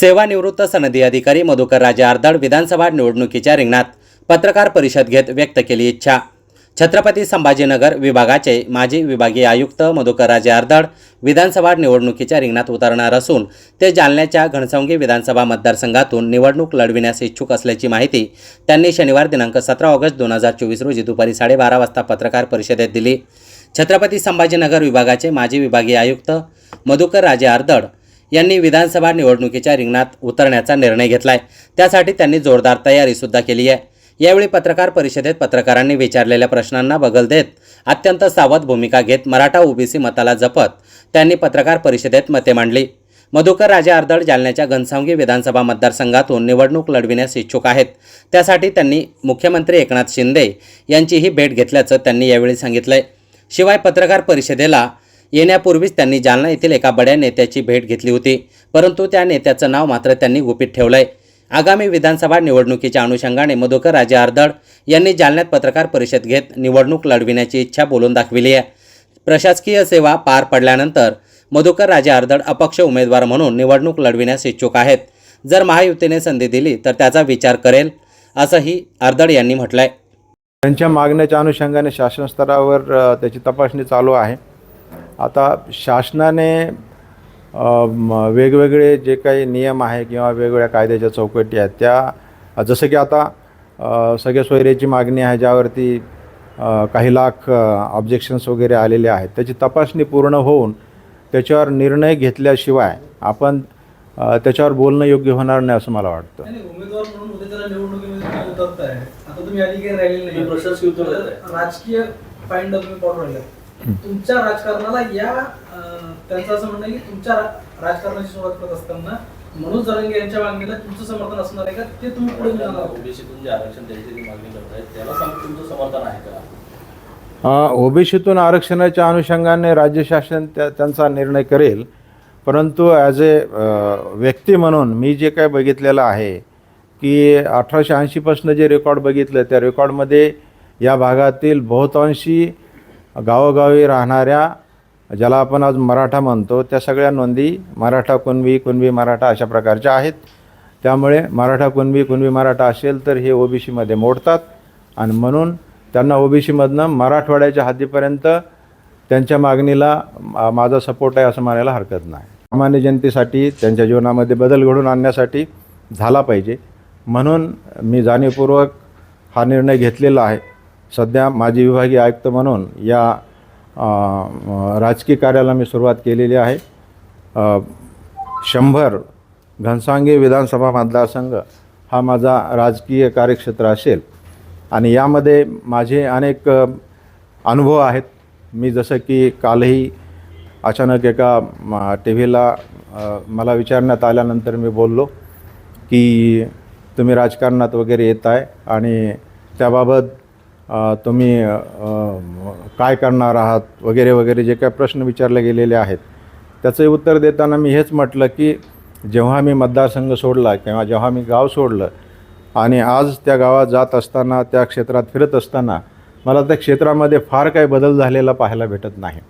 सेवानिवृत्त सनदी अधिकारी मधुकर राजे आर्दड विधानसभा निवडणुकीच्या रिंगणात पत्रकार परिषद घेत व्यक्त केली इच्छा. छत्रपती संभाजीनगर विभागाचे माजी विभागीय आयुक्त मधुकर राजे आर्दड विधानसभा निवडणुकीच्या रिंगणात उतरणार असून ते जालन्याच्या घनसावंगी विधानसभा मतदारसंघातून निवडणूक लढविण्यास इच्छुक असल्याची माहिती त्यांनी शनिवार दिनांक सतरा ऑगस्ट दोन हजार चोवीस रोजी दुपारी साडेबारा वाजता पत्रकार परिषदेत दिली. छत्रपती संभाजीनगर विभागाचे माजी विभागीय आयुक्त मधुकर राजे आर्दड यांनी विधानसभा निवडणुकीच्या रिंगणात उतरण्याचा निर्णय घेतला आहे त्यासाठी त्यांनी जोरदार तयारीसुद्धा केली आहे. यावेळी पत्रकार परिषदेत पत्रकारांनी विचारलेल्या प्रश्नांना बगल देत अत्यंत सावध भूमिका घेत मराठा ओबीसी मताला जपत त्यांनी पत्रकार परिषदेत मते मांडली. मधुकर राजे आर्दळ जालन्याच्या घनसावंगी विधानसभा मतदारसंघातून निवडणूक लढविण्यास इच्छुक आहेत. त्यासाठी त्यांनी मुख्यमंत्री एकनाथ शिंदे यांचीही भेट घेतल्याचं त्यांनी यावेळी सांगितलंय. शिवाय पत्रकार परिषदेला येण्यापूर्वीच त्यांनी जालना येथील एका बड्या नेत्याची भेट घेतली होती. परंतु त्या नेत्याचं नाव मात्र त्यांनी गुपित ठेवलंय. आगामी विधानसभा निवडणुकीच्या अनुषंगाने मधुकर राजे आर्दळ यांनी जालन्यात पत्रकार परिषद घेत निवडणूक लढविण्याची इच्छा बोलून दाखविली आहे. प्रशासकीय सेवा पार पडल्यानंतर मधुकर राजे आर्दळ अपक्ष उमेदवार म्हणून निवडणूक लढविण्यास इच्छुक आहेत. जर महायुतीने संधी दिली तर त्याचा विचार करेल असंही आर्दळ यांनी म्हटलंय. त्यांच्या मागण्याच्या अनुषंगाने शासन स्तरावर त्याची तपासणी चालू आहे. आता शासनाने वेगवेगळे जे काही नियम आहे किंवा वेगवेगळ्या कायद्याच्या चौकटी आहेत त्या जसं की आता सगळ्या सोयऱ्याची मागणी आहे ज्यावरती काही लाख ऑब्जेक्शन्स वगैरे आलेले आहेत त्याची तपासणी पूर्ण होऊन त्याच्यावर निर्णय घेतल्याशिवाय आपण त्याच्यावर बोलणं योग्य होणार नाही असं मला वाटतं. राजकीय तुमच्या राजकारणाला या त्यांचं असं म्हणणं की तुमच्या राजकारणाची सुरुवात करत असताना मनोज जरंगे यांच्या मागणीला तुमचं समर्थन असणार आहे का? ते तुम्ही पुढे ओबीसीतून जे आरक्षण द्यायची जी मागणी करतायत त्याला तुमचं समर्थन आहे का? ओबीसीतून आरक्षणाच्या अनुषंगाने राज्य शासन त्या त्यांचा निर्णय करेल. परंतु ॲज ए व्यक्ती म्हणून मी जे काय बघितलेलं आहे की अठराशे ऐंशीपासून जे रेकॉर्ड बघितलं त्या रेकॉर्डमध्ये या भागातील बहुतांशी गावोगावी राहणाऱ्या ज्याला आपण आज मराठा म्हणतो त्या सगळ्या नोंदी मराठा कुणबी कुणबी मराठा अशा प्रकारच्या आहेत. त्यामुळे मराठा कुणबी कुणबी मराठा असेल तर हे ओबीसीमध्ये मोडतात. आणि म्हणून त्यांना ओबीसीमधनं मराठवाड्याच्या हद्दीपर्यंत त्यांच्या मागणीला माझा सपोर्ट आहे असं म्हणायला हरकत नाही. सामान्य जनतेसाठी त्यांच्या जीवनामध्ये बदल घडून आणण्यासाठी झाला पाहिजे. म्हणून मी जाणीवपूर्वक हा निर्णय घेतलेला आहे. सध्या माझी विभागीय आयुक्त म्हणून या राजकीय कार्याला मी सुरुवात केलेली आहे. शंभर घनसांगी विधानसभा मतदारसंघ हा माझा राजकीय कार्यक्षेत्र असेल आणि यामध्ये माझे अनेक अनुभव आहेत. मी जसं की कालही अचानक एका टी व्हीला मला विचारण्यात आल्यानंतर मी बोललो की तुम्ही राजकारणात वगैरे येत आहे आणि त्याबाबत तुम्ही काय करणार आहात वगैरे वगैरे जे काही प्रश्न विचारले गेलेले आहेत त्याचं उत्तर देताना मी हेच म्हटलं की जेव्हा मी मतदारसंघ सोडला किंवा जेव्हा मी गाव सोडलं आणि आज त्या गावात जात असताना त्या क्षेत्रात फिरत असताना मला त्या क्षेत्रामध्ये फार काही बदल झालेला पाहायला भेटत नाही.